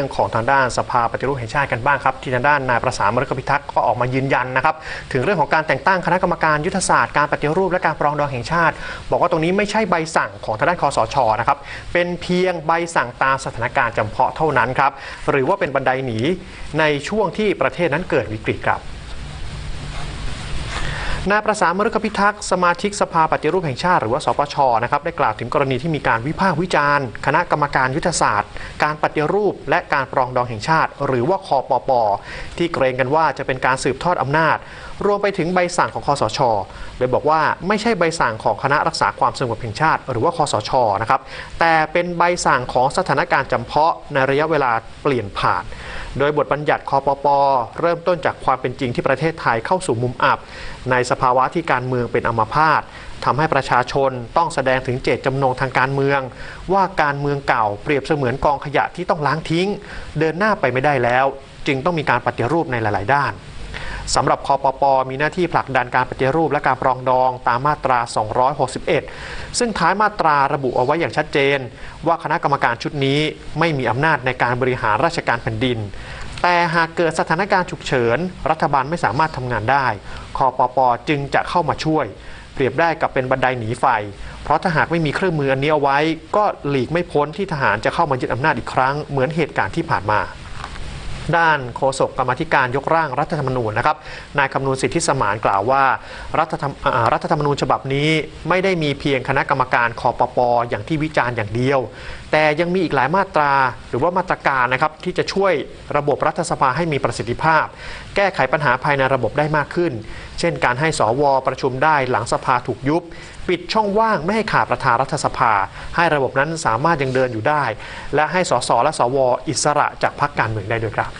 เรื่องของทางด้านสภาปฏิรูปแห่งชาติกันบ้างครับที่ทางด้านนายประสานมรกพิทักษ์ก็ออกมายืนยันนะครับถึงเรื่องของการแต่งตั้งคณะกรรมการยุทธศาสตร์การปฏิรูปและการปรองดองแห่งชาติ บอกว่าตรงนี้ไม่ใช่ใบสั่งของทางด้านคอสชนะครับเป็นเพียงใบสั่งตามสถานการณ์จำเพาะเท่านั้นครับหรือว่าเป็นบันไดหนีในช่วงที่ประเทศนั้นเกิดวิกฤตครับ นายประสานมฤคพิทักษ์สมาชิกสภาปฏิรูปแห่งชาติหรือว่าสปชนะครับได้กล่าวถึงกรณีที่มีการวิพากษ์วิจารณ์ คณะกรรมการยุทธศาสตร์ การปฏิรูป และการปรองดองแห่งชาติ หรือว่าคอปป ที่เกรงกันว่าจะเป็นการสืบทอดอำนาจ รวมไปถึงใบสั่งของคอสช โดยบอกว่าไม่ใช่ใบสั่งของคณะรักษาความสงบแห่งชาติ หรือว่าคอสชนะครับแต่เป็นใบสั่งของสถานการณ์จำเพาะในระยะเวลาเปลี่ยนผ่าน โดยบทบัญญัติคอปปเริ่มต้นจากความเป็นจริงที่ประเทศไทยเข้าสู่มุมอับ ในสภาวะที่การเมืองเป็นอัมพาตทำให้ประชาชนต้องแสดงถึงเจตจำนงทางการเมือง ว่าการเมืองเก่าเปรียบเสมือนกองขยะที่ต้องล้างทิ้ง เดินหน้าไปไม่ได้แล้ว จึงต้องมีการปฏิรูปในหลาย ๆ ด้าน สำหรับคอปปมีหน้าที่ผลักดันการปฏิรูปและการปรองดองตามมาตรา 261 ซึ่งท้ายมาตราระบุเอาไว้อย่างชัดเจน ว่าคณะกรรมการชุดนี้ไม่มีอำนาจในการบริหารราชการแผ่นดิน แต่หากเกิดสถานการณ์ฉุกเฉิน รัฐบาลไม่สามารถทำงานได้คอปปจึงจะเข้ามาช่วย เปรียบได้กับเป็นบันไดหนีไฟ เพราะถ้าหากไม่มีเครื่องมืออันนี้เอาไว้ ก็หลีกไม่พ้นที่ทหารจะเข้ามายึดอำนาจอีกครั้งเหมือนเหตุการณ์ที่ผ่านมา ด้านโฆษกกรรมธิการยกร่างรัฐธรรมนูญนะครับนายคำนูนสิทธิสมานกล่าวว่า รัฐธรรมรัฐธรรมนูญฉบับนี้ไม่ได้มีเพียงคณะกรรมการคอปปอย่างที่วิจารณ์อย่างเดียว แต่ยังมีอีกหลายมาตราหรือว่ามาตรการนะครับที่จะช่วยระบบรัฐสภาให้มีประสิทธิภาพ แก้ไขปัญหาภายในระบบได้มากขึ้น เช่น การให้สวประชุมได้หลังสภาถูกยุบ ปิดช่องว่างไม่ให้ขาดประธานรัฐสภา ให้ระบบนั้นสามารถยังเดินอยู่ได้ และให้สสและสวอิสระจากพรรคการเมืองได้ด้วยครับ